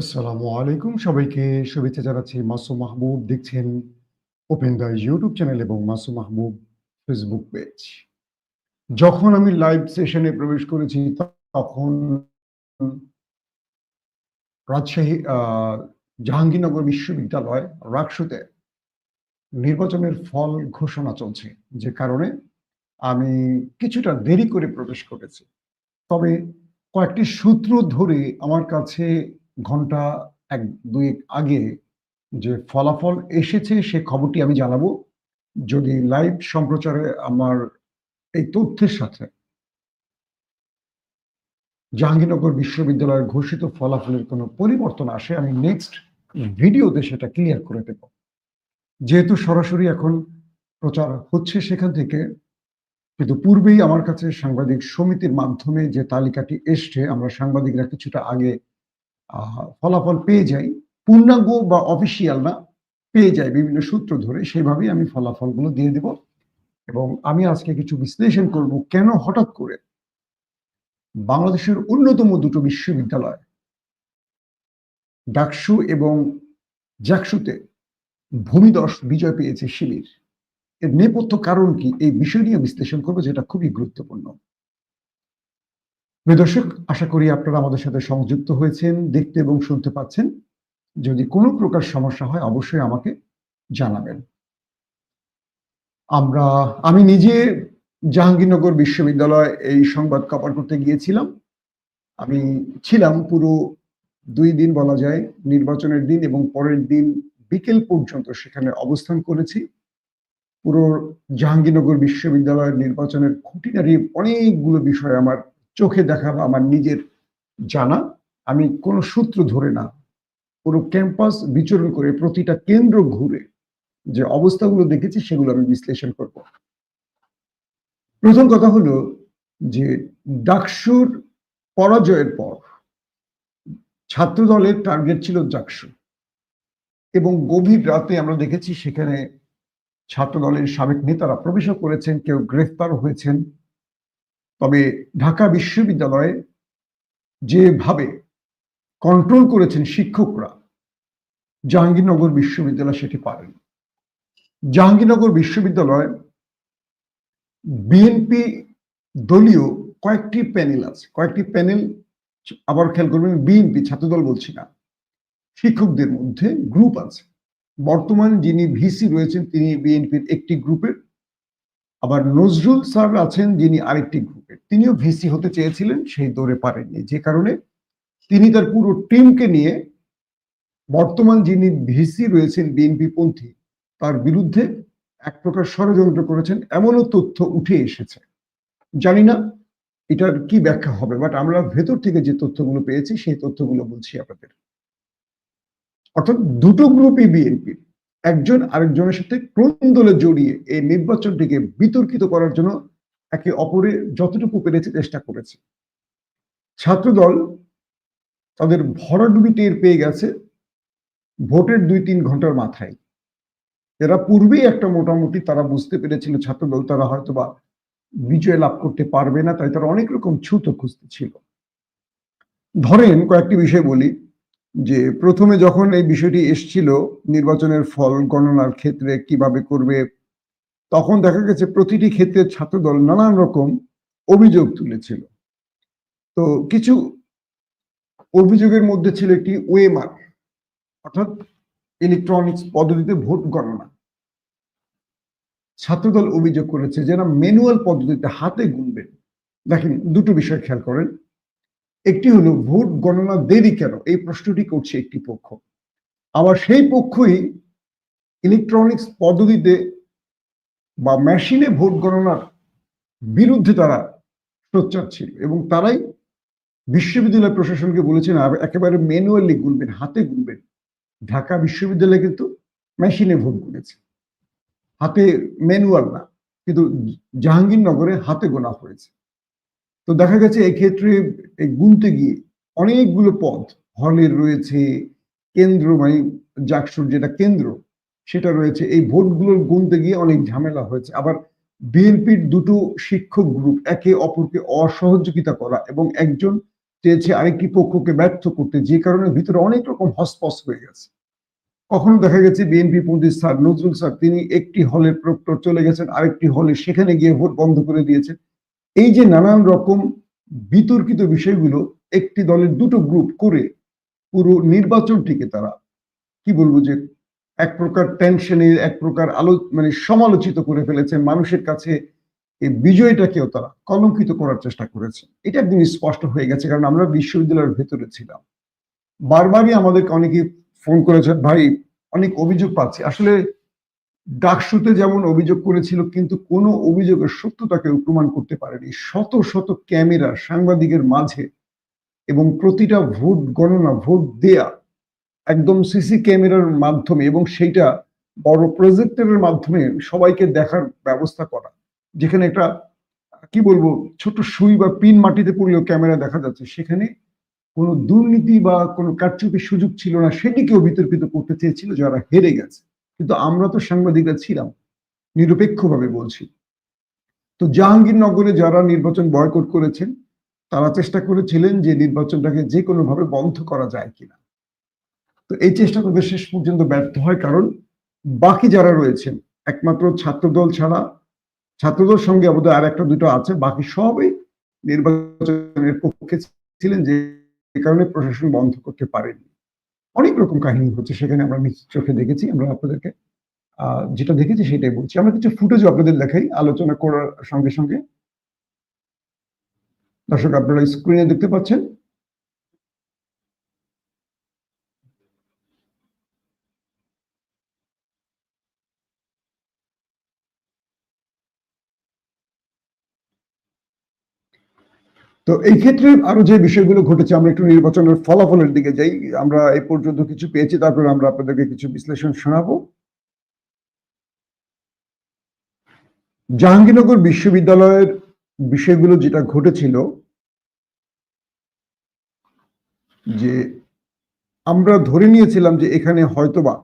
আসসালামু আলাইকুম। সবাইকে শুভেচ্ছা জানাচ্ছি মাসুম মাহবুব দেখছেন ওপেন দ্য ইউটিউব চ্যানেল এবং মাসুম মাহবুব ফেসবুক পেজ যখন আমি লাইভ সেশনে প্রবেশ করেছি, তখন রাজশাহী জাহাঙ্গীরনগর বিশ্ববিদ্যালয় রাকসুতে নির্বাচনের ফল ঘোষণা চলছে, যে কারণে আমি কিছুটা দেরি করে প্রবেশ করেছি। তবে কয়েকটি সূত্র ধরে আমার কাছে ঘণ্টা এক দুই আগে যে ফলাফল এসেছে সে খবরটি আমি জানাব। যদি লাইভ সম্প্রচারে আমার এই তথ্যের সাথে জাহাঙ্গীরনগর বিশ্ববিদ্যালয়ের ঘোষিত ফলাফলের কোনো পরিবর্তন আসে, আমি নেক্সট ভিডিওতে সেটা ক্লিয়ার করে দেব। যেহেতু সরাসরি এখন প্রচার হচ্ছে সেখান থেকে, কিন্তু পূর্বেই আমার কাছে সাংবাদিক সমিতির মাধ্যমে যে তালিকাটি এসছে, আমরা সাংবাদিকরা কিছুটা আগে ফলাফল পেয়ে যাই। পূর্ণাঙ্গ বা অফিসিয়াল না, পেয়ে যাই বিভিন্ন সূত্র ধরে, সেভাবেই আমি ফলাফলগুলো দিয়ে দেব। এবং আমি আজকে কিছু বিশ্লেষণ করব কেন হঠাৎ করে বাংলাদেশের অন্যতম দুটো বিশ্ববিদ্যালয়, ডাকসু এবং জাকসুতে ভূমিদশ বিজয় পেয়েছে শিবির। এর নেপথ্য কারণ কি, এই বিষয় নিয়ে বিশ্লেষণ করব, যেটা খুবই গুরুত্বপূর্ণ। দর্শক, আশা করি আপনারা আমাদের সাথে সংযুক্ত হয়েছেন, দেখতে এবং শুনতে পাচ্ছেন। যদি কোনো প্রকার সমস্যা হয়, অবশ্যই আমাকে জানাবেন। আমরা, আমি নিজে জাহাঙ্গীরনগর বিশ্ববিদ্যালয় এই সংবাদ কভার করতে গিয়েছিলাম। আমি ছিলাম পুরো দুই দিন বলা যায়, নির্বাচনের দিন এবং পরের দিন বিকেল পর্যন্ত সেখানে অবস্থান করেছি। পুরো জাহাঙ্গীরনগর বিশ্ববিদ্যালয়ের নির্বাচনের খুঁটিনারি অনেকগুলো বিষয় আমার চোখে দেখা বা আমার নিজের জানা, আমি কোনো সূত্র ধরে না পুরো ক্যাম্পাস বিচরণ করে প্রতিটা কেন্দ্র ঘুরে যে অবস্থাগুলো দেখেছি, সেগুলো আমি বিশ্লেষণ করব। প্রথম কথা হলো যে ডাকসুর পরাজয়ের পর ছাত্র দলের টার্গেট ছিল ডাকসু। এবং গভীর রাতে আমরা দেখেছি সেখানে ছাত্র দলের সাবেক নেতারা প্রবেশও করেছেন, কেউ গ্রেফতার হয়েছেন। তবে ঢাকা বিশ্ববিদ্যালয়ে যেভাবে কন্ট্রোল করেছেন শিক্ষকরা, জাহাঙ্গীরনগর বিশ্ববিদ্যালয় সেটি পারেন। জাহাঙ্গীরনগর বিশ্ববিদ্যালয় বিএনপি দলীয় কয়েকটি প্যানেল আছে। কয়েকটি প্যানেল আবার খেয়াল করবেন বিএনপি ছাত্রদল বলছি না, শিক্ষকদের মধ্যে গ্রুপ আছে। বর্তমান যিনি ভিসি রয়েছেন তিনি বিএনপির একটি গ্রুপের আবার নজরুল স্যার আছেন যিনি আরেকটি গ্রুপের তিনিও ভিসি হতে চেয়েছিলেন, সেই দৌড়ে পারেননি। যে কারণে তিনি তার পুরো টিমকে নিয়ে বর্তমান যিনি ভিসি রয়েছেন বিএনপি পন্থী, তার বিরুদ্ধে এক প্রকার ষড়যন্ত্র করেছেন, এমনও তথ্য উঠে এসেছে। জানি না এটার কি ব্যাখ্যা হবে বাট আমরা ভেতর থেকে যে তথ্যগুলো পেয়েছি, সেই তথ্যগুলো বলছি আপনাদের। অর্থাৎ দুটো গ্রুপই বিএনপির একজন আরেকজনের সাথে ক্রন্দলে জড়িয়ে এই নির্বাচনটিকে বিতর্কিত করার জন্য একে অপরে যতটুকু পেরেছে চেষ্টা করেছে। ছাত্রদল তাদের ভরাডুবি টের পেয়ে গেছে ভোটের দুই তিন ঘণ্টার মাথায়। এরা পূর্বেই একটা মোটামুটি তারা বুঝতে পেরেছিল ছাত্রদল তারা হয়তো বা বিজয় লাভ করতে পারবে না, তাই তারা অনেক রকম ছুতো খুঁজতে ছিল ধরেন কয়েকটি বিষয় বলি, যে প্রথমে যখন এই বিষয়টি এসছিল নির্বাচনের ফল গণনার ক্ষেত্রে কীভাবে করবে তখন দেখা গেছে প্রতিটি ক্ষেত্রে ছাত্রদল নানান রকম অভিযোগ তুলেছিল। তো কিছু অভিযোগের মধ্যে ছিল একটি ওয়েমার অর্থাৎ ইলেকট্রনিক্স পদ্ধতিতে ভোট গণনা। ছাত্রদল অভিযোগ করেছে যে না ম্যানুয়াল পদ্ধতিতে হাতে গুনবেন। দেখেন, দুটো বিষয় খেয়াল করেন। একটি হলো, ভোট গণনা দেরি কেন? এই প্রশ্নটি করছে একটি পক্ষ। আবার সেই পক্ষই ইলেকট্রনিক্স পদ্ধতিতে বা মেশিনে ভোট গণনার বিরুদ্ধে তারা সোচ্চার ছিল এবং তারাই বিশ্ববিদ্যালয় প্রশাসনকে বলেছেন একেবারে ম্যানুয়ালি গুনবেন, হাতে গুনবেন। ঢাকা বিশ্ববিদ্যালয় কিন্তু মেশিনে ভোট গুনেছে। হাতে ম্যানুয়াল না, কিন্তু জাহাঙ্গীরনগরে হাতে গোনা হয়েছে। তো দেখা গেছে এক্ষেত্রে গুনতে গিয়ে অনেকগুলো পদ, হলের রয়েছে, কেন্দ্র মানে যেটা কেন্দ্র সেটা রয়েছে। এই ভোটগুলোর গুনতে গিয়ে অনেক ঝামেলা হয়েছে। আবার বিএনপির দুটো শিক্ষক গ্রুপ একে অপরকে অসহযোগিতা করা এবং একজন চেয়েছে আরেকটি পক্ষকে ব্যর্থ করতে, যে কারণে ভিতরে অনেক রকম হসপস হয়ে গেছে। কখনো দেখা গেছে বিএনপি পন্থী স্যার নজরুল স্যার, তিনি একটি হলের প্রক্টর চলে গেছেন, আরেকটি হলে সেখানে গিয়ে ভোট বন্ধ করে দিয়েছেন। এই যে নানান রকম বিতর্কিত বিষয়গুলো একটি দলের দুটো গ্রুপ করে পুরো নির্বাচনটিকে তারা, কি বলব যে এক প্রকার টেনশনের এক প্রকার আলো মানে সমালোচিত করে ফেলেছেন মানুষের কাছে এই বিজয়টাকেও তারা কলঙ্কিত করার চেষ্টা করেছে। এটা একদিন স্পষ্ট হয়ে গেছে, কারণ আমরা বিশ্ববিদ্যালয়ের ভেতরে ছিলাম। বারবারই আমাদেরকে অনেকে ফোন করেছেন ভাই, অনেক অভিযোগ পাচ্ছি। আসলে ডাকসুতে যেমন অভিযোগ করেছিল, কিন্তু কোনো অভিযোগের সত্যতাকে প্রমাণ করতে পারেনি। শত শত ক্যামেরা সাংবাদিকের মাঝে এবং প্রতিটা ভোট গণনা, ভোট দেয়া একদম সিসি ক্যামেরার মাধ্যমে এবং সেইটা বড় প্রজেক্টরের মাধ্যমে সবাইকে দেখার ব্যবস্থা করা। যেখানে একটা, কি বলব, ছোট সুই বা পিন মাটিতে পড়লেও ক্যামেরা দেখা যাচ্ছে। সেখানে কোনো দুর্নীতি বা কোনো কারচুপির সুযোগ ছিল না সেটিকেও বিতর্কিত করতে চেয়েছিল যারা হেরে গেছে। কিন্তু আমরা তো সাংবাদিকরা ছিলাম, নিরপেক্ষভাবে বলছি। তো জাহাঙ্গীরনগরে যারা নির্বাচন বয়কট করেছেন, তারা চেষ্টা করেছিলেন যে নির্বাচনটাকে যে কোনোভাবে বন্ধ করা যায় কিনা। তো এই চেষ্টা তাদের শেষ পর্যন্ত ব্যর্থ হয় কারণ বাকি যারা রয়েছেন, একমাত্র ছাত্রদল ছাড়া ছাত্রদল সঙ্গে বোধ আর একটা, দুটো আছে, বাকি সবই নির্বাচনের পক্ষে ছিলেন যে কারণে প্রশাসন বন্ধ করতে পারেনি অনেক রকম কাহিনী হচ্ছে, সেখানে আমরা নিজ চোখে দেখেছি, আমরা আপনাদেরকে যেটা দেখেছি সেটাই বলছি। আমরা কিছু ফুটেজও আপনাদের দেখাই, আলোচনা করার সঙ্গে সঙ্গে। দর্শক, আপনারা স্ক্রিনে দেখতে পাচ্ছেন তো এই ক্ষেত্রে আরও যে বিষয়গুলো ঘটেছে, আমরা একটু নির্বাচনের ফলাফলের দিকে যাই। আমরা এই পর্যন্ত কিছু পেয়েছি, তারপরে আমরা আপনাদেরকে কিছু বিশ্লেষণ শোনাবো। জাহাঙ্গীরনগর বিশ্ববিদ্যালয়ের বিষয়গুলো যেটা ঘটেছিল, যে আমরা ধরে নিয়েছিলাম যে এখানে হয়তোবা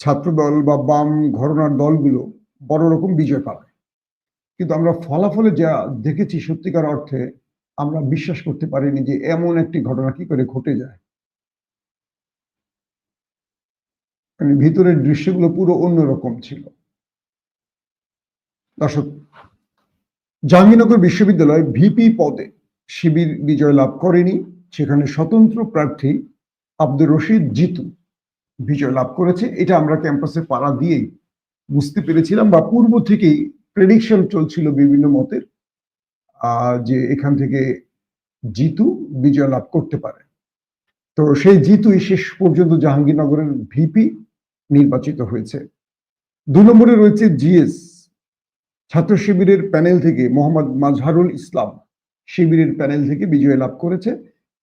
ছাত্রদল বা বাম ঘরনার দলগুলো বড় রকম বিজয় পাবে। কিন্তু আমরা ফলাফলে যা দেখেছি সত্যিকার অর্থে, আমরা বিশ্বাস করতে পারিনি যে এমন একটি ঘটনা কি করে ঘটে যায়। ভিতরের দৃশ্যগুলো পুরো অন্যরকম ছিল। দর্শক, জাহাঙ্গীরনগর বিশ্ববিদ্যালয় ভিপি পদে শিবির বিজয় লাভ করেনি, সেখানে স্বতন্ত্র প্রার্থী আব্দুর রশিদ জিতু বিজয় লাভ করেছে। এটা আমরা ক্যাম্পাসে পাড়া দিয়েই বুঝতে পেরেছিলাম বা পূর্ব থেকেই প্রেডিকশন চলছিল বিভিন্ন মতের যে এখান থেকে জিতু বিজয় লাভ করতে পারে। তো সেই জিতুই শেষ পর্যন্ত জাহাঙ্গীরনগরের ভিপি নির্বাচিত হয়েছে। দু নম্বরে রয়েছে জিএস, ছাত্র শিবিরের প্যানেল থেকে মোহাম্মদ মাজহারুল ইসলাম শিবিরের প্যানেল থেকে বিজয় লাভ করেছে,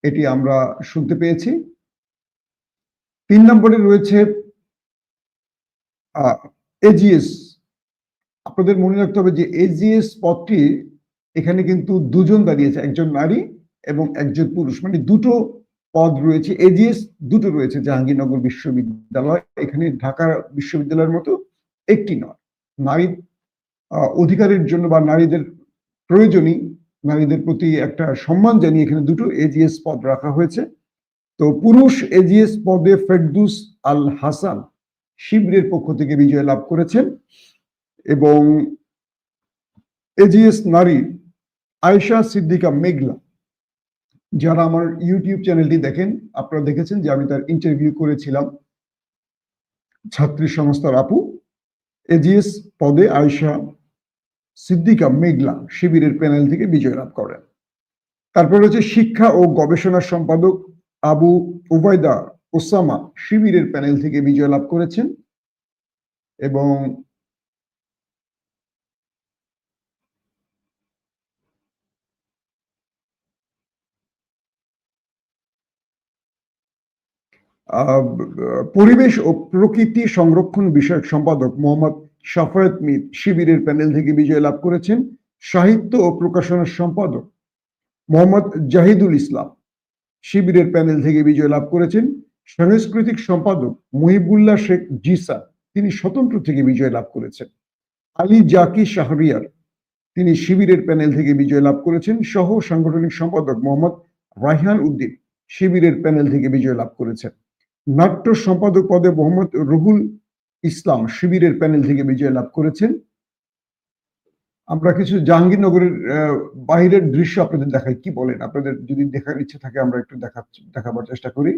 এটি আমরা শুনতে পেয়েছি। তিন নম্বরে রয়েছে এজিএস আপনাদের মনে রাখতে হবে যে এজিএস পদটি এখানে কিন্তু দুজন দাঁড়িয়েছে, একজন নারী এবং একজন পুরুষ। মানে দুটো পদ রয়েছে এজিএস দুটো রয়েছে, জাহাঙ্গীরনগর বিশ্ববিদ্যালয়, এখানে ঢাকা বিশ্ববিদ্যালয়ের মতো একটি নয়। নারী অধিকারের জন্য বা নারীদের প্রয়োজনই নারীদের প্রতি একটা সম্মান জানিয়ে এখানে দুটো এজিএস পদ রাখা হয়েছে। তো পুরুষ এজিএস পদে ফেরদুস আল হাসান শিবিরের পক্ষ থেকে বিজয় লাভ করেছেন। এবং এজিএস নারী আয়েশা সিদ্দিকা মেঘলা, যারা আমার ইউটিউব চ্যানেলটি দেখেন, আপনারা দেখেছেন যে আমি তার ইন্টারভিউ করেছিলাম ছাত্রী সংস্থার আপু। এজিএস পদে আয়েশা সিদ্দিকা মেঘলা শিবিরের প্যানেল থেকে বিজয় লাভ করেন। তারপর রয়েছে শিক্ষা ও গবেষণা সম্পাদক আবু ওবায়দা ওসামা শিবিরের প্যানেল থেকে বিজয় লাভ করেছেন এবং পরিবেশ ও প্রকৃতি সংরক্ষণ বিষয়ক সম্পাদক মোহাম্মদ সাফায়ত মির শিবিরের প্যানেল থেকে বিজয় লাভ করেছেন সাহিত্য ও প্রকাশনার সম্পাদক মোহাম্মদ জাহিদুল ইসলাম। শিবিরের প্যানেল থেকে বিজয় লাভ করেছেন সাংস্কৃতিক সম্পাদক মহিবুল্লাহ শেখ জিসা। তিনি স্বতন্ত্র থেকে বিজয় লাভ করেছেন। আলী জাকি শাহরিয়ার। তিনি শিবিরের প্যানেল থেকে বিজয় লাভ করেছেন সহ সাংগঠনিক সম্পাদক মোহাম্মদ রাইহান উদ্দিন। শিবিরের প্যানেল থেকে বিজয় লাভ করেছেন। নাট্য সম্পাদক পদে মোহাম্মদ রুহুল ইসলাম শিবিরের প্যানেল থেকে বিজয় লাভ করেছেন। আমরা কিছু জাহাঙ্গীরনগরের আহ, বাইরের দৃশ্য আপনাদের দেখাই। কি বলেন? আপনাদের যদি দেখার ইচ্ছে থাকে আমরা একটু দেখা দেখাবার চেষ্টা করি।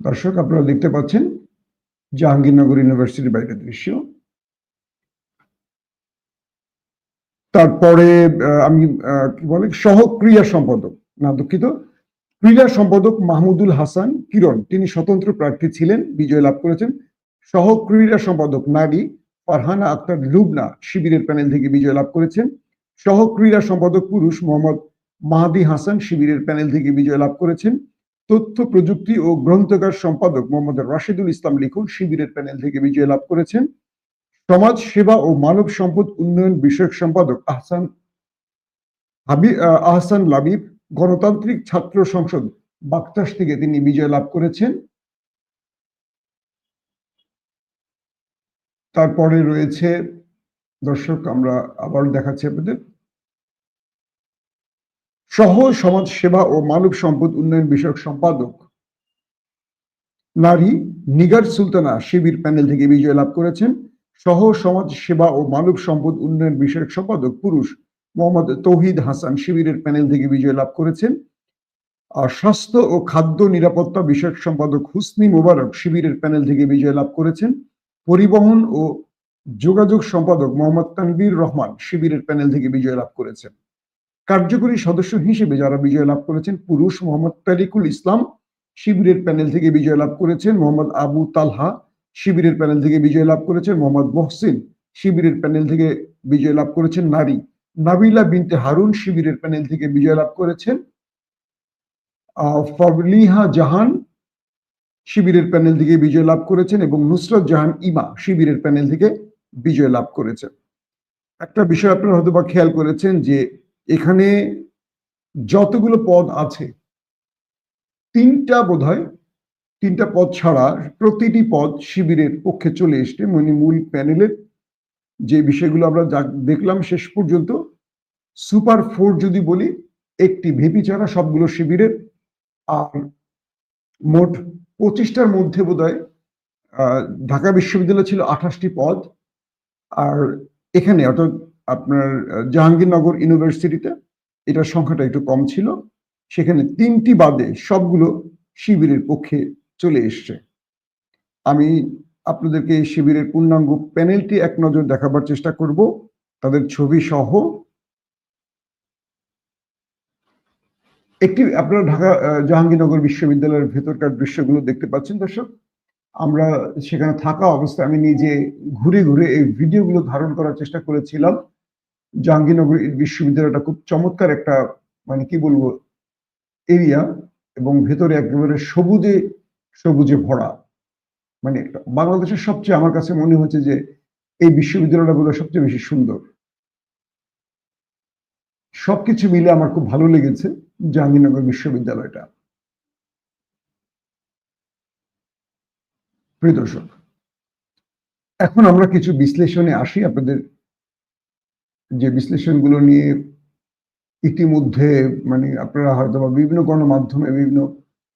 দর্শক আপনারা দেখতে পাচ্ছেন জাহাঙ্গীরনগর ইউনিভার্সিটির বাইরের দৃশ্য। তারপরে আমি কি বলে? সহক্রিয়া সম্পাদক না দুঃখিত? ক্রীড়া সম্পাদক মাহমুদুল হাসান কিরণ, তিনি স্বতন্ত্র প্রার্থী ছিলেন, বিজয় লাভ করেছেন। সহ ক্রীড়া সম্পাদক নারী ফারহানা আক্তার লুবনা শিবিরের প্যানেল থেকে বিজয় লাভ করেছেন। সহ ক্রীড়া সম্পাদক পুরুষ মোহাম্মদ মাহাদি হাসান শিবিরের প্যানেল থেকে বিজয় লাভ করেছেন। তথ্য, প্রযুক্তি ও গ্রন্থকার সম্পাদক মোহাম্মদ রাশিদুল ইসলাম লিখুন শিবিরের প্যানেল থেকে বিজয় লাভ করেছেন। সমাজ সেবা ও মানব সম্পদ উন্নয়ন বিষয়ক সম্পাদক আহসান আহসান লাবিব গণতান্ত্রিক ছাত্র সংসদ বাক্তাস থেকে তিনি বিজয় লাভ করেছেন। তারপরে রয়েছে, দর্শক, আমরা আবার দেখাচ্ছি আপনাদের। সহ সমাজ সেবা ও মানব সম্পদ উন্নয়ন বিষয়ক সম্পাদক নারী নিগার সুলতানা শিবির প্যানেল থেকে বিজয় লাভ করেছেন। সহ সমাজ সেবা ও মানব সম্পদ উন্নয়ন বিষয়ক সম্পাদক পুরুষ মোহাম্মদ তৌহিদ হাসান শিবিরের প্যানেল থেকে বিজয় লাভ করেছেন। আর স্বাস্থ্য ও খাদ্য নিরাপত্তা বিষয়ক সম্পাদক হুসনি মোবারক শিবিরের প্যানেল থেকে বিজয় লাভ করেছেন। পরিবহন ও যোগাযোগ সম্পাদক মোহাম্মদ তানভীর রহমান শিবিরের প্যানেল থেকে বিজয় লাভ করেছেন। কার্যকরী সদস্য হিসেবে যারা বিজয় লাভ করেছেন, পুরুষ মোহাম্মদ তারিকুল ইসলাম শিবিরের প্যানেল থেকে বিজয় লাভ করেছেন। মোহাম্মদ আবু তালহা শিবিরের প্যানেল থেকে বিজয় লাভ করেছেন। মোহাম্মদ মহসিন শিবিরের প্যানেল থেকে বিজয় লাভ করেছেন নারী। নাবিলা বিনতে হারুন শিবিরের প্যানেল থেকে বিজয় লাভ করেছেন। ফবলিহা জাহান শিবিরের প্যানেল থেকে বিজয় লাভ করেছেন এবং নুসরত জাহান ইমা শিবিরের প্যানেল থেকে বিজয় লাভ করেছেন। একটা বিষয় আপনারা হয়তো বা খেয়াল করেছেন যে এখানে যতগুলো পদ আছে, তিনটা বোধহয়, তিনটা পদ ছাড়া প্রতিটি পদ শিবিরের পক্ষে চলে এসছে। মানে মূল প্যানেলের যে বিষয়গুলো আমরা দেখলাম শেষ পর্যন্ত সুপার ফোর যদি বলি একটি ভেপি ছাড়া সবগুলো শিবিরের আর মোট পঁচিশটার মধ্যে বোধহয় আহ, ঢাকা বিশ্ববিদ্যালয় ছিল আঠাশটি পদ আর এখানে অর্থাৎ আপনার জাহাঙ্গীরনগর ইউনিভার্সিটিতে এটার সংখ্যাটা একটু কম ছিল সেখানে তিনটি বাদে সবগুলো শিবিরের পক্ষে চলে এসছে। আমি আপনাদেরকে এই শিবিরের পূর্ণাঙ্গ প্যানেলটি এক নজর দেখাবার চেষ্টা করব। তাদের ছবি সহ একটি আপনারা ঢাকা জাহাঙ্গীরনগর বিশ্ববিদ্যালয়ের ভেতরকার দৃশ্যগুলো দেখতে পাচ্ছেন দর্শক। আমরা সেখানে থাকা অবস্থায় আমি নিজে ঘুরে ঘুরে এই ভিডিওগুলো ধারণ করার চেষ্টা করেছিলাম। জাহাঙ্গীরনগর বিশ্ববিদ্যালয়টা খুব চমৎকার একটা মানে কি বলব, এরিয়া এবং ভেতরে একেবারে সবুজে সবুজে ভরা। মানে বাংলাদেশের সবচেয়ে আমার কাছে মনে হচ্ছে যে এই বিশ্ববিদ্যালয়টা বোধহয় সবচেয়ে বেশি সুন্দর। সবকিছু মিলে আমার খুব ভালো লেগেছে জাহাঙ্গীরনগর বিশ্ববিদ্যালয়টা। প্রিয় দর্শক, এখন আমরা কিছু বিশ্লেষণে আসি আপনাদের যে বিশ্লেষণগুলো নিয়ে ইতিমধ্যে মানে আপনারা হয়তো বা বিভিন্ন গণমাধ্যমে বিভিন্ন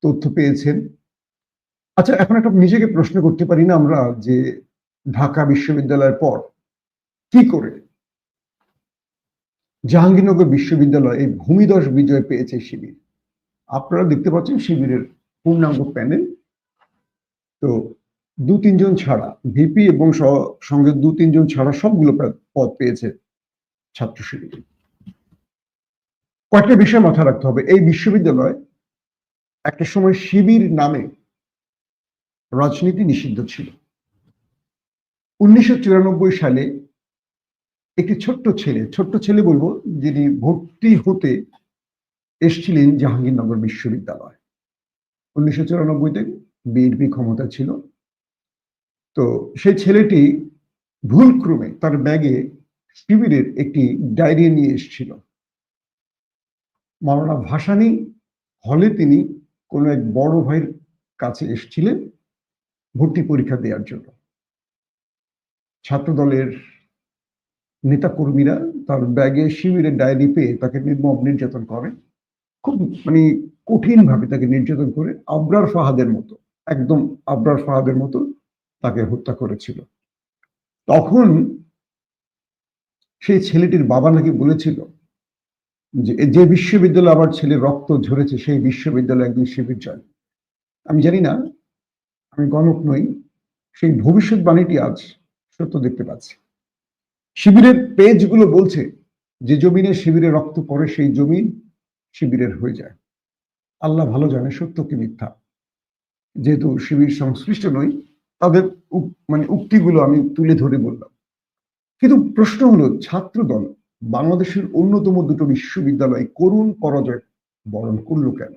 তথ্য পেয়েছেন। আচ্ছা এখন একটা নিজেকে প্রশ্ন করতে পারি না আমরা যে ঢাকা বিশ্ববিদ্যালয়ের পর কি করে জাহাঙ্গীরনগর বিশ্ববিদ্যালয় এই ভূমিদশ বিজয় পেয়েছে শিবির? আপনারা দেখতে পাচ্ছেন শিবিরের পূর্ণাঙ্গ প্যানেল। তো দু তিনজন ছাড়া, ভিপি এবং সঙ্গে দু তিনজন ছাড়া সবগুলো পদ পেয়েছে ছাত্র শিবির। কয়েকটা বিষয় মাথায় রাখতে হবে। এই বিশ্ববিদ্যালয় একটা সময় শিবির নামে রাজনীতি নিষিদ্ধ ছিল। উনিশশো চুরানব্বই সালে একটি ছোট্ট ছেলে ছোট্ট ছেলে বলব, যিনি ভর্তি হতে এসছিলেন জাহাঙ্গীরনগর বিশ্ববিদ্যালয়। উনিশশো চুরানব্বইতে বিএনপি ক্ষমতা ছিল। তো সেই ছেলেটি ভুলক্রমে তার ব্যাগে শিবিরের একটি ডায়েরি নিয়ে এসেছিল। মাওলানা ভাসানি হলে তিনি কোনো এক বড় ভাইয়ের কাছে এসেছিলেন। ভর্তি পরীক্ষা দেওয়ার জন্য। ছাত্র দলের নেতা কর্মীরা তার ব্যাগে শিবিরের ডায়েরি পেয়ে তাকে নির্মম নির্যাতন করে। খুব মানে কঠিন ভাবে তাকে নির্যাতন করে। আবরার ফাহাদের মতো, একদম আবরার ফাহাদের মতো তাকে হত্যা করেছিল। তখন সেই ছেলেটির বাবা নাকি বলেছিল যে যে বিশ্ববিদ্যালয়ে আমার ছেলে রক্ত ঝরেছে, সেই বিশ্ববিদ্যালয় একদিন শিবির জয় আমি জানি না আমি গণক নই, সেই ভবিষ্যৎবাণীটি আজ সত্য দেখতে পাচ্ছি। শিবিরের পেজগুলো বলছে যে জমিনে শিবিরে রক্ত পড়ে সেই জমিন শিবিরের হয়ে যায়। আল্লাহ ভালো জানে সত্য কি মিথ্যা। যেহেতু শিবির সংশ্লিষ্ট নই, তাদের মানে উক্তিগুলো আমি তুলে ধরে বললাম। কিন্তু প্রশ্ন হলো ছাত্র দল বাংলাদেশের অন্যতম দুটো বিশ্ববিদ্যালয় করুণ পরাজয় বরণ করল কেন?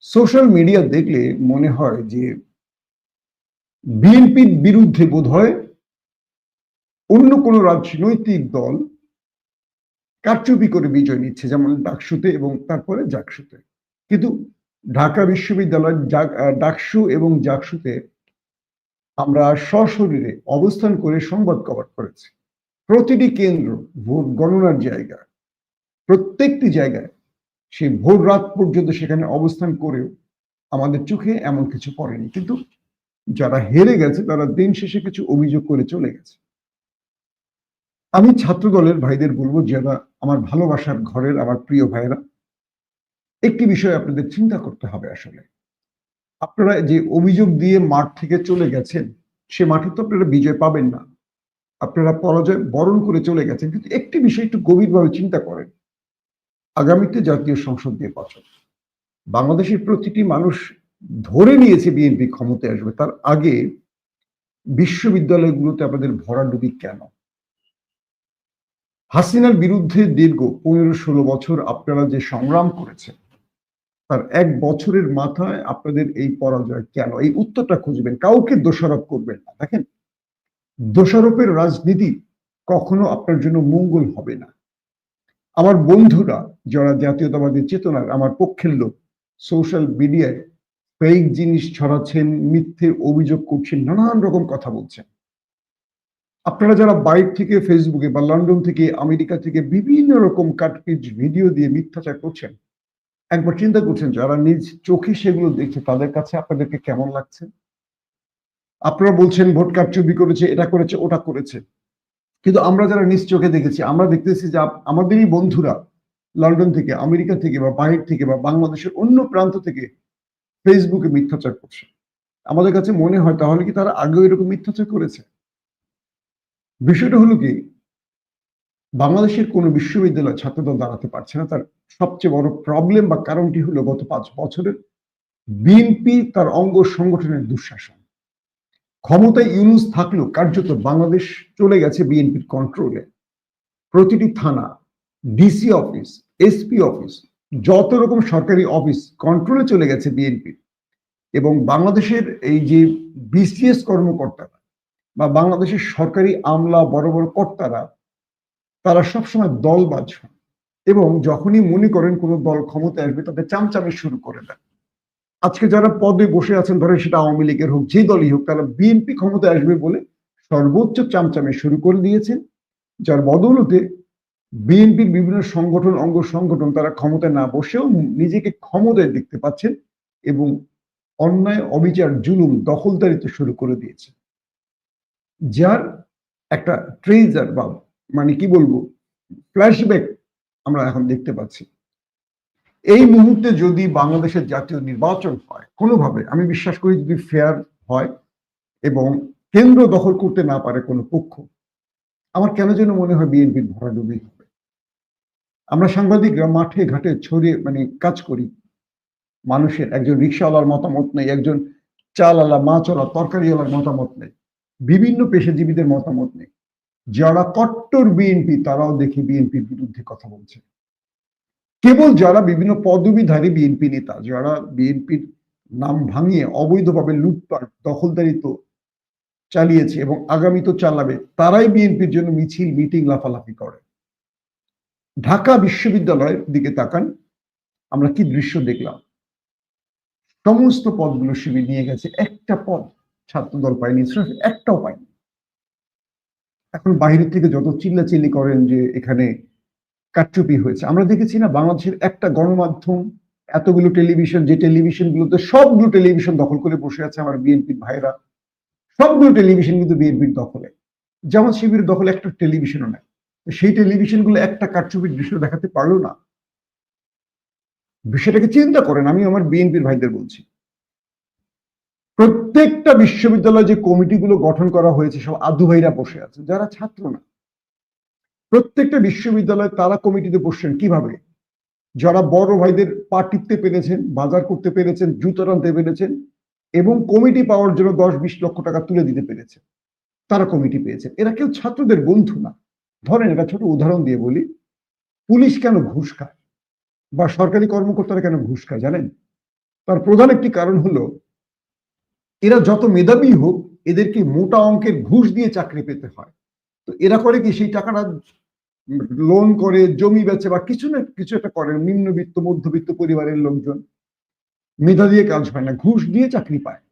সোশ্যাল মিডিয়া দেখলে মনে হয় যে বিএনপির বিরুদ্ধে বোধ হয় অন্য কোন রাজনৈতিক দল কারচুপি করে বিজয় নিচ্ছে, যেমন ডাকসুতে এবং তারপরে জাকসুতে। কিন্তু ঢাকা বিশ্ববিদ্যালয় ডাকসু এবং জাকসুতে আমরা সশরীরে অবস্থান করে সংবাদ কভার করেছি। প্রতিটি কেন্দ্র ভোট গণনার জায়গা, প্রত্যেকটি জায়গায় সেই ভোর রাত পর্যন্ত সেখানে অবস্থান করেও আমাদের চোখে এমন কিছু পড়েনি। কিন্তু যারা হেরে গেছে, তারা দিন শেষে কিছু অভিযোগ করে চলে গেছে। আমি ছাত্র দলের ভাইদের বলব, যারা আমার ভালোবাসার ঘরের আমার প্রিয় ভাইয়েরা, একটি বিষয় আপনাদের চিন্তা করতে হবে আসলে। আপনারা যে অভিযোগ দিয়ে মাঠ থেকে চলে গেছেন, সে মাঠে তো আপনারা বিজয় পাবেন না। আপনারা পরাজয় বরণ করে চলে গেছেন, কিন্তু একটি বিষয় একটু গভীরভাবে চিন্তা করেন। আগামীতে জাতীয় সংসদ নির্বাচন। বাংলাদেশের প্রতিটি মানুষ ধরে নিয়েছে বিএনপি ক্ষমতায় আসবে, তার আগে বিশ্ববিদ্যালয়গুলোতে আপনাদের ভরাডুবি কেন? হাসিনার বিরুদ্ধে দীর্ঘ পনেরো ষোলো বছর আপনারা যে সংগ্রাম করেছেন, তার এক বছরের মাথায় আপনাদের এই পরাজয় কেন? এই উত্তরটা খুঁজবেন, কাউকে দোষারোপ করবেন না। দেখেন, দোষারোপের রাজনীতি কখনো আপনার জন্য মঙ্গল হবে না। আমার বন্ধুরা যারা জাতীয়তাবাদী চেতনার, আমার পক্ষের লোক সোশ্যাল মিডিয়ায় ফেক জিনিস ছড়াচ্ছেন, মিথ্যে অভিযোগ করছেন, নানান রকম কথা বলছেন। আপনারা যারা বাইক থেকে ফেসবুকে বা লন্ডন থেকে, আমেরিকা থেকে বিভিন্ন রকম কাটপিচ ভিডিও দিয়ে মিথ্যাচার করছেন, একবার চিন্তা করছেন যারা নিজ চোখে সেগুলো দেখছে, তাদের কাছে আপনাদেরকে কেমন লাগছে? আপনারা বলছেন ভোট কারচুপি করেছে, এটা করেছে, ওটা করেছে। কিন্তু আমরা যারা নিজ চোখে দেখেছি, আমরা দেখতেছি যে আমাদেরই বন্ধুরা লন্ডন থেকে, আমেরিকা থেকে বা বাহির থেকে বা বাংলাদেশের অন্য প্রান্ত থেকে ফেসবুকে মিথ্যাচার করছে। আমাদের কাছে মনে হয় তাহলে কি তারা আগেও এরকম মিথ্যাচার করেছে? বিষয়টা হলো কি, বাংলাদেশের কোন বিশ্ববিদ্যালয় ছাত্রদল দাঁড়াতে পারছে না। তার সবচেয়ে বড় প্রবলেম বা কারণটি হলো গত পাঁচ বছরের বিএনপি তার অঙ্গ সংগঠনের দুঃশাসন। ক্ষমতায় ইউনুস থাকলেও কার্যত বাংলাদেশ চলে গেছে বিএনপির কন্ট্রোলে প্রতিটি থানা ডিসি অফিস এসপি অফিস যত রকম সরকারি অফিস কন্ট্রোলে চলে গেছে বিএনপি এবং বাংলাদেশের এই যে বিসিএস কর্মকর্তারা বা বাংলাদেশের সরকারি আমলা বড় বড় কর্তারা, তারা সবসময় দলবাজ হন এবং যখনই মনে করেন কোনো দল ক্ষমতায় আসবে, তাদের চামচামি শুরু করে দেন। আজকে যারা পদে বসে আছেন, ধরেন সেটা আওয়ামী লীগের হোক, যে দলই হোক, তারা বিএনপি ক্ষমতায় আসবে বলে সর্বোচ্চ চামচামি শুরু করে দিয়েছেন, যার বদৌলতে বিএনপির বিভিন্ন সংগঠন, অঙ্গ সংগঠন তারা ক্ষমতায় না বসেও নিজেকে ক্ষমতায় দেখতে পাচ্ছেন এবং অন্যায়, অবিচার, জুলুম, দখলদারিত্ব শুরু করে দিয়েছে। যার একটা ট্রেজার বা মানে কি বলব ফ্ল্যাশব্যাক আমরা এখন দেখতে পাচ্ছি। এই মুহূর্তে যদি বাংলাদেশের জাতীয় নির্বাচন হয়, কোনোভাবে, আমি বিশ্বাস করি যদি ফেয়ার হয় এবং কেন্দ্র দখল করতে না পারে কোনো পক্ষ, আমার কেন যেন মনে হয় বিএনপির ভরাডুবি হবে আমরা সাংবাদিকরা মাঠে ঘাটে ছড়িয়ে মানে কাজ করি। মানুষের একজন রিক্সাওয়ালার মতামত নেই, একজন চাল আলা মাছ আলা তরকারিওয়ালার মতামত নেই, বিভিন্ন পেশাজীবীদের মতামত নেই। যারা কট্টর বিএনপি, তারাও দেখি বিএনপির বিরুদ্ধে কথা বলছে। কেবল যারা বিভিন্ন পদবীধারী বিএনপি নেতা, যারা বিএনপির নাম ভাঙিয়ে অবৈধভাবে লুটপাট দখলদারিত্ব চালিয়েছে এবং আগামী তো চালাবে, তারাই বিএনপির জন্য মিছিল, মিটিং, লাফালাফি করে। ঢাকা বিশ্ববিদ্যালয়ের দিকে তাকান, আমরা কি দৃশ্য দেখলাম? সমস্ত পদগুলো শিবির নিয়ে গেছে, একটা পদ ছাত্রদল পায়নি একটাও পায়নি। এখন বাইরের থেকে যত চিল্লাচিল্লি করেন যে এখানে কারচুপি হয়েছে, আমরা দেখেছি না বাংলাদেশের একটা গণমাধ্যম, এতগুলো টেলিভিশন, যে টেলিভিশন গুলোতে সবগুলো টেলিভিশন দখল করে বসে আছে আমার বিএনপির ভাইরা সবগুলো টেলিভিশন কিন্তু বিএনপির দখলে। জামাত শিবির দখলে একটা টেলিভিশনও তো সেই টেলিভিশনগুলো একটা কারচুপির দৃশ্য দেখাতে পারল না। বিষয়টাকে চিন্তা করেন, আমি আমার বিএনপির ভাইদের বলছি। প্রত্যেকটা বিশ্ববিদ্যালয়ে যে কমিটিগুলো গঠন করা হয়েছে, সব আদু ভাইরা বসে আছে, যারা ছাত্র না। প্রত্যেকটা বিশ্ববিদ্যালয়ে তারা কমিটিতে বসছেন কীভাবে? যারা বড় ভাইদের পা টিপতে পেরেছেন, বাজার করতে পেরেছেন, জুতো টানতে পেরেছেন এবং কমিটি পাওয়ার জন্য দশ বিশ লক্ষ টাকা তুলে দিতে পেরেছে তারা কমিটি পেয়েছেন। এরা কেউ ছাত্রদের বন্ধু না। ধরেন এটা ছোট উদাহরণ দিয়ে বলি, পুলিশ কেন ঘুষ খায় বা সরকারি কর্মকর্তারা কেন ঘুষ খায় জানেন? তার প্রধান একটি কারণ হলো, এরা যত মেধাবী হোক, এদেরকে মোটা অঙ্কের ঘুষ দিয়ে চাকরি পেতে হয়। তো এরা করে কি সেই টাকাটা লোন করে, জমি বেচে বা কিছু না, কিছু একটা করে, নিম্নবিত্ত, মধ্যবিত্ত পরিবারের লোকজন। মেধা দিয়ে কাজ হয় না, ঘুষ দিয়ে চাকরি পায়।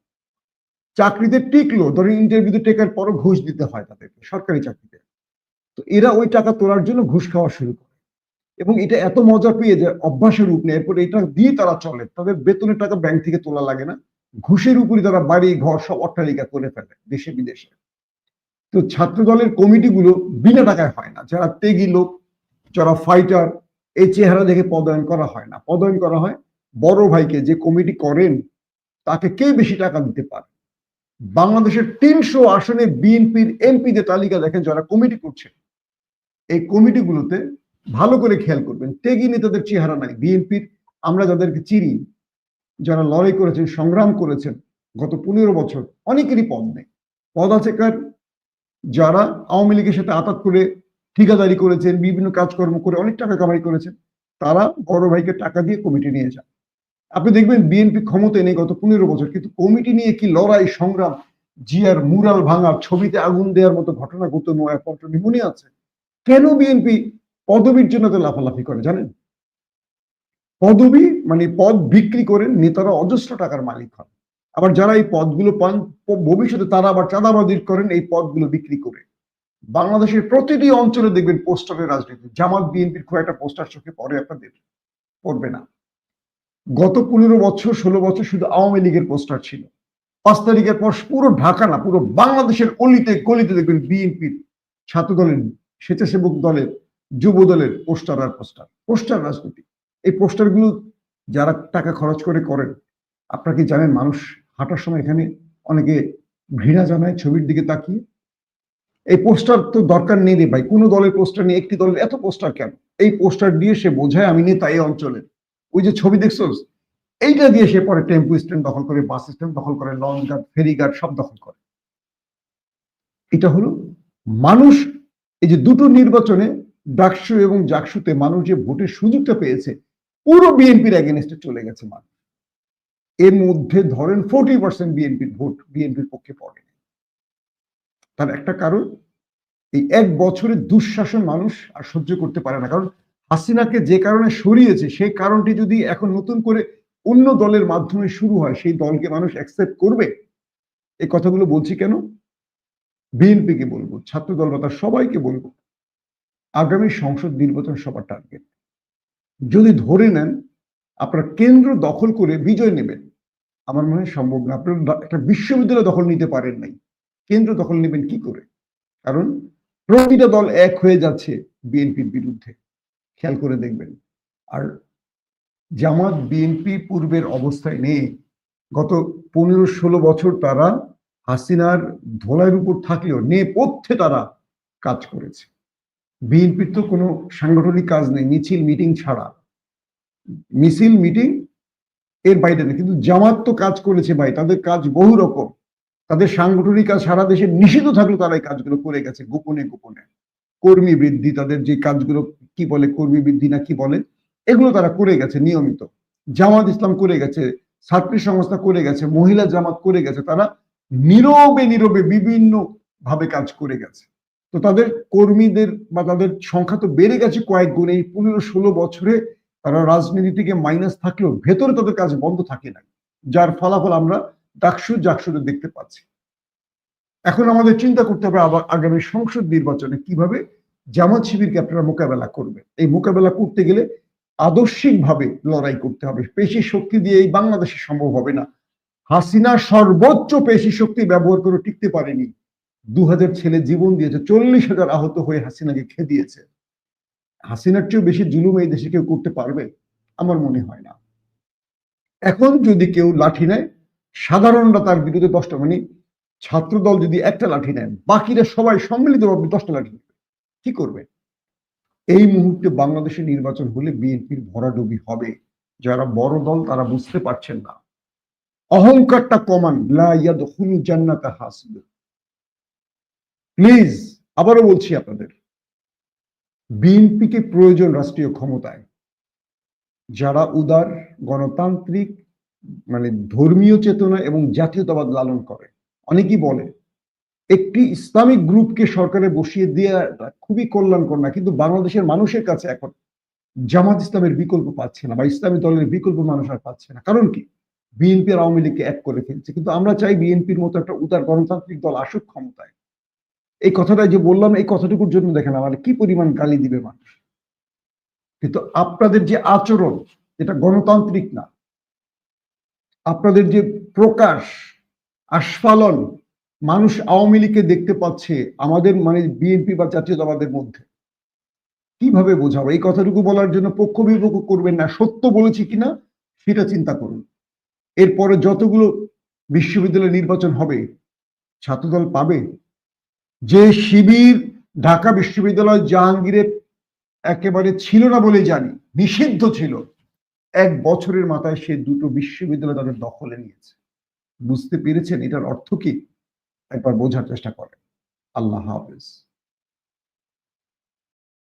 চাকরিতে টিকলো, ধরেন ইন্টারভিউতে টেকার পরও ঘুষ দিতে হয় তাদেরকে, সরকারি চাকরিতে। তো এরা ওই টাকা তোলার জন্য ঘুষ খাওয়া শুরু করে। এবং এটা এত মজা পেয়ে যায় অভ্যাসের রূপ নেয় এরপর এটা দিয়ে তারা চলে। তাদের বেতনের টাকা ব্যাংক থেকে তোলা লাগে না। ঘুষের উপরই তারা বাড়ি, ঘর সব অট্টালিকা করে ফেলে দেশে বিদেশে। তো ছাত্র দলের কমিটিগুলো বিনা টাকায় হয় না। যারা তেগি লোক, যারা ফাইটার এই চেহারা দেখে পদায়ন করা হয় না। পদায়ন করা হয় বড় ভাইকে যে কমিটি করেন, তাকে কে বেশি টাকা দিতে পারে? বাংলাদেশের তিনশো আসনে বিএনপির এমপিদের তালিকা দেখেন যারা কমিটি করছে। এই কমিটিগুলোতে ভালো করে খেয়াল করবেন। টেগি নেতাদের চেহারা নাই। বিএনপির আমরা যাদেরকে চিনি, যারা লড়াই করেছেন, সংগ্রাম করেছেন, গত পনেরো বছর অনেকেরই পদ নেই। পদ আছে কার? যারা আওয়ামী লীগের সাথে আতাত করে ঠিকাদারি করেছেন, বিভিন্ন কাজকর্ম করে অনেক টাকা কামাই করেছেন, তারা বড় ভাইকে টাকা দিয়ে কমিটি নিয়ে যান। আপনি দেখবেন বিএনপি ক্ষমতায় নেই গত পনেরো বছর, কিন্তু কমিটি নিয়ে কি লড়াই, সংগ্রাম, জিয়ার মুরাল ভাঙার, ছবিতে আগুন দেওয়ার মতো ঘটনা ঘটে পটনি মনে আছে। কেন বিএনপি পদবীর জন্য তো লাফালাফি করে, জানেন? পদবি মানে পদ বিক্রি করে নেতারা অজস্র টাকার মালিক হন। আবার যারা এই পদগুলো পান ভবিষ্যতে তারা আবার চাঁদাবাদি করেন, এই পদগুলো বিক্রি করে। বাংলাদেশের প্রতিটি অঞ্চলে দেখবেন পোস্টারের রাজনীতি। জামাত বিএনপির খুব একটা পোস্টার চোখে পড়ে আপনাদের, পড়বে না। গত পনেরো বছর, ষোলো বছর শুধু আওয়ামী লীগের পোস্টার ছিল। পাঁচ তারিখের পর পুরো ঢাকা না, পুরো বাংলাদেশের অলিতে গলিতে দেখবেন বিএনপির ছাত্র দলের স্বেচ্ছাসেবক দলের, যুব দলের পোস্টার আর পোস্টার। পোস্টার রাজনীতি। এই পোস্টারগুলো যারা টাকা খরচ করে করেন, আপনারা কি জানেন মানুষ হাঁটার সময় এখানে অনেকে ঘৃণা জানায়, ছবির দিকে তাকিয়ে? এই পোস্টার তো দরকার নেই রে ভাই। কোনো দলের পোস্টার নেই, একটি দলের এত পোস্টার কেন? এই পোস্টার দিয়ে সে বোঝায়, আমি নেতা এই অঞ্চলের। ওই যে ছবি দেখছোস? এইটা দিয়ে সে পরে টেম্পু স্ট্যান্ড দখল করে, বাস স্ট্যান্ড দখল করে, লঞ্চ গার্ড ফেরি গার্ড সব দখল করে। এটা হলো মানুষ এই যে দুটো নির্বাচনে ডাকসু এবং জাকসুতে মানুষ যে ভোটের সুযোগটা পেয়েছে, পুরো বিএনপির এগেনস্টে চলে গেছে মানুষ। এর মধ্যে ধরেন ফোর্টি পার্সেন্ট বিএনপির ভোট বিএনপির পক্ষে পড়ে তার একটা কারণ, এই এক বছরের দুঃশাসন মানুষ আর সহ্য করতে পারে না। কারণ হাসিনাকে যে কারণে সরিয়েছে, সেই কারণটি যদি এখন নতুন করে অন্য দলের মাধ্যমে শুরু হয়, সেই দলকে মানুষ অ্যাকসেপ্ট করবে? এই কথাগুলো বলছি কেন? বিএনপিকে বলব ছাত্র দল বা তার সবাইকে বলব, আগামী সংসদ নির্বাচন সবার টার্গেট যদি ধরে নেন, আপনারা কেন্দ্র দখল করে বিজয় নেবেন, আমার মনে হয় সম্ভব না। আপনারা একটা বিশ্ববিদ্যালয় দখল নিতে পারেন নাই। কেন্দ্র দখল নেবেন কি করে? কারণ প্রতিটা দল এক হয়ে যাচ্ছে বিএনপির বিরুদ্ধে। খেয়াল করে দেখবেন। আর জামাত বিএনপি পূর্বের অবস্থায় নেই। গত পনেরো ষোলো বছর তারা হাসিনার ধোলাইয়ের উপর থাকলেও নেপথ্যে তারা কাজ করেছে। বিএনপির তো কোনো সাংগঠনিক কাজ নেই, মিছিল, মিটিং ছাড়া। মিছিল, মিটিং এর বাইরে নেই, কিন্তু জামাত তো কাজ করেছে ভাই, তাদের কাজ বহু রকম। তাদের সাংগঠনিক কাজ সারা দেশে নিষিদ্ধ থাকলেও তারা এই কাজগুলো করে গেছে গোপনে গোপনে। কর্মী বৃদ্ধি, তাদের যে কাজগুলো কি বলে, কর্মী বৃদ্ধি না কি বলে, এগুলো তারা করে গেছে নিয়মিত। জামাত ইসলাম করে গেছে, ছাত্রী সংস্থা করে গেছে, মহিলা জামাত করে গেছে, তারা নীরবে নীরবে বিভিন্ন ভাবে কাজ করে গেছে। তো তাদের কর্মীদের বা তাদের সংখ্যা তো বেড়ে গেছে কয়েক গুণ। এই পনেরো ষোলো বছরে তারা রাজনীতি থেকে মাইনাস থাকলেও ভেতরে তাদের কাজ বন্ধ থাকে না যার ফলাফল আমরা ডাকসু জাকসুতে দেখতে পাচ্ছি। এখন আমাদের চিন্তা করতে হবে আবার আগামী সংসদ নির্বাচনে কীভাবে জামাত শিবিরকে আপনারা মোকাবেলা করবে এই মোকাবেলা করতে গেলে আদর্শিকভাবে লড়াই করতে হবে। পেশি শক্তি দিয়ে এই বাংলাদেশে সম্ভব হবে না। হাসিনা সর্বোচ্চ পেশি শক্তি ব্যবহার করে টিকতে পারেনি। দু হাজার ছেলে জীবন দিয়েছে, চল্লিশ হাজার আহত হয়ে হাসিনাকে খেয়ে দিয়েছে হাসিনার চেয়েও বেশি জুলুম এই দেশে কেউ করতে পারবে, আমার মনে হয় না। এখন যদি কেউ লাঠি নেয়, সাধারণরা তার বিরুদ্ধে দশটা মানে ছাত্রদল যদি একটা লাঠি নেন বাকিরা সবাই সম্মিলিতভাবে দশটা লাঠি নেবে। কি করবে? এই মুহূর্তে বাংলাদেশে নির্বাচন হলে বিএনপির ভরাডুবি হবে। যারা বড় দল, তারা বুঝতে পারছেন না। অহংকারটা কমান প্লিজ, আবারও বলছি আপনাদের, বিএনপিকে প্রয়োজন রাষ্ট্রীয় ক্ষমতায়। যারা উদার, গণতান্ত্রিক মানে ধর্মীয় চেতনা এবং জাতীয়তাবাদ লালন করে। অনেকেই বলে, একটি ইসলামিক গ্রুপকে সরকারে বসিয়ে দেওয়া খুবই কল্যাণকর না, কিন্তু বাংলাদেশের মানুষের কাছে এখন জামাত ইসলামের বিকল্প পাচ্ছে না বা ইসলামী দলের বিকল্প মানুষ আর পাচ্ছে না। কারণ কি? বিএনপি আর আওয়ামী লীগকে এক করে ফেলছে। কিন্তু আমরা চাই বিএনপির মতো একটা উদার গণতান্ত্রিক দল আসুক ক্ষমতায়। এই কথাটা যে বললাম, এই কথাটুকুর জন্য দেখেন আমার কি পরিমাণ গালি দিবে মানুষ। কিন্তু আপনাদের যে আচরণ এটা গণতান্ত্রিক না, আপনাদের যে প্রকাশ, আস্ফালন, মানুষ আওয়ামী লীগকে দেখতে পাচ্ছে আমাদের মানে বিএনপি বা জাতীয়তাবাদের মধ্যে। কীভাবে বোঝাবো? এই কথাটুকু বলার জন্য পক্ষ বিপক্ষ করবেন না। সত্য বলেছি কিনা, সেটা চিন্তা করুন। এরপরে যতগুলো বিশ্ববিদ্যালয় নির্বাচন হবে, ছাত্রদল পাবে? যে শিবির ঢাকা বিশ্ববিদ্যালয় জাহাঙ্গীরে একেবারে ছিল না বলে জানি, নিষিদ্ধ ছিল, এক বছরের মাথায় সে দুটো বিশ্ববিদ্যালয় তাদের দখলে নিয়েছে। বুঝতে পেরেছেন এটার অর্থ কি? একবার বোঝার চেষ্টা করেন। আল্লাহ হাফেজ।